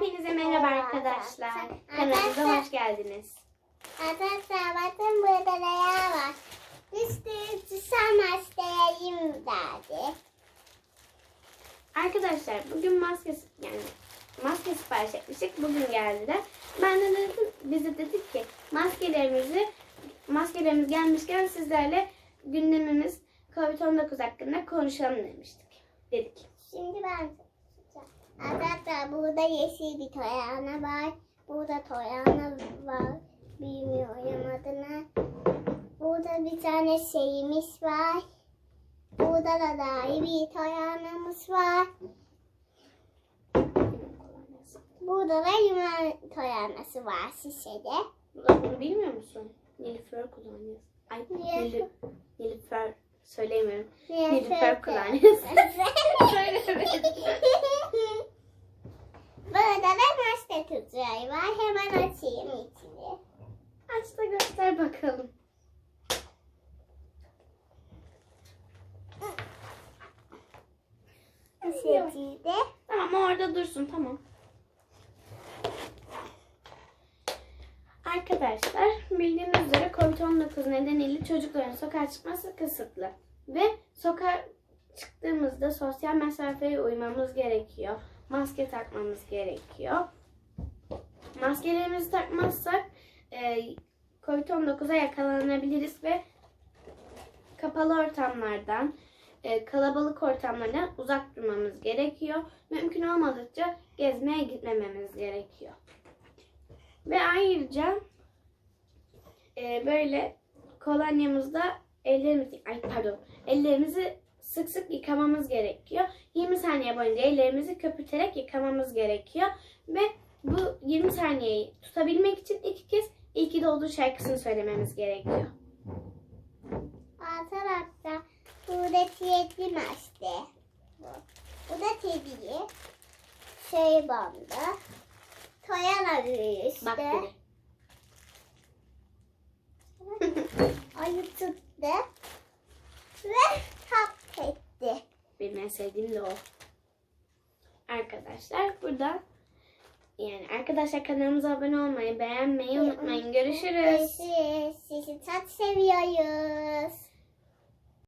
Hepinize merhaba arkadaşlar. Kanalımıza hoş geldiniz. Arkadaşlar bakın burada neler var. Üstü susam hastayayım derdi. Arkadaşlar bugün maske yani maske sipariş etmiştik. Bugün geldiler. Ben de dedim, bize dedik ki maskelerimizi maskelerimiz gelmişken sizlerle gündemimiz Covid-19 hakkında konuşalım demiştik. Dedik. Şimdi ben. Arkadaşlar burada yeşil bir toyana var. Burada toyana var. Bilmiyorum adını. Burada bir tane şeyimiz var. Burada da dahi bir toyanamız var. Burada da yuman toyanası var şişede. Bunu bilmiyor musun? Nilüfer kullanıyoruz. Ay Nilüfer. Nilüfer Nilüfer kullanıyoruz. Söylemedim. Burada da tutuyor var. Hemen açayım içini. Aç da göster bakalım. Bu şekilde. Tamam orada dursun tamam. Arkadaşlar bildiğiniz üzere Covid-19 nedeniyle çocukların sokağa çıkması kısıtlı. Ve sokağa çıktığımızda sosyal mesafeye uymamız gerekiyor. Maske takmamız gerekiyor. Maskelerimizi takmazsak e, Covid-19'a yakalanabiliriz ve kapalı ortamlardan, e, kalabalık ortamlardan uzak durmamız gerekiyor. Mümkün olmadıkça gezmeye gitmememiz gerekiyor. Ve ayrıca e, böyle kolonyamızda ellerimizi, ay pardon, ellerimizi sık sık yıkamamız gerekiyor. 20 saniye boyunca ellerimizi köpürterek yıkamamız gerekiyor. Ve bu 20 saniyeyi tutabilmek için iki kez iyi ki doğdu şarkısını söylememiz gerekiyor. Alt tarafta burada tiyetli maske. Bu. Da tediyi. Şey bandı. Toyana büyüğü işte. Bak. Ayı tuttu. Ve tap etti. Benim en sevdiğim de o. Arkadaşlar burada yani arkadaşlar kanalımıza abone olmayı, beğenmeyi unutmayın. Görüşürüz. Görüşürüz. Sizi çok seviyoruz.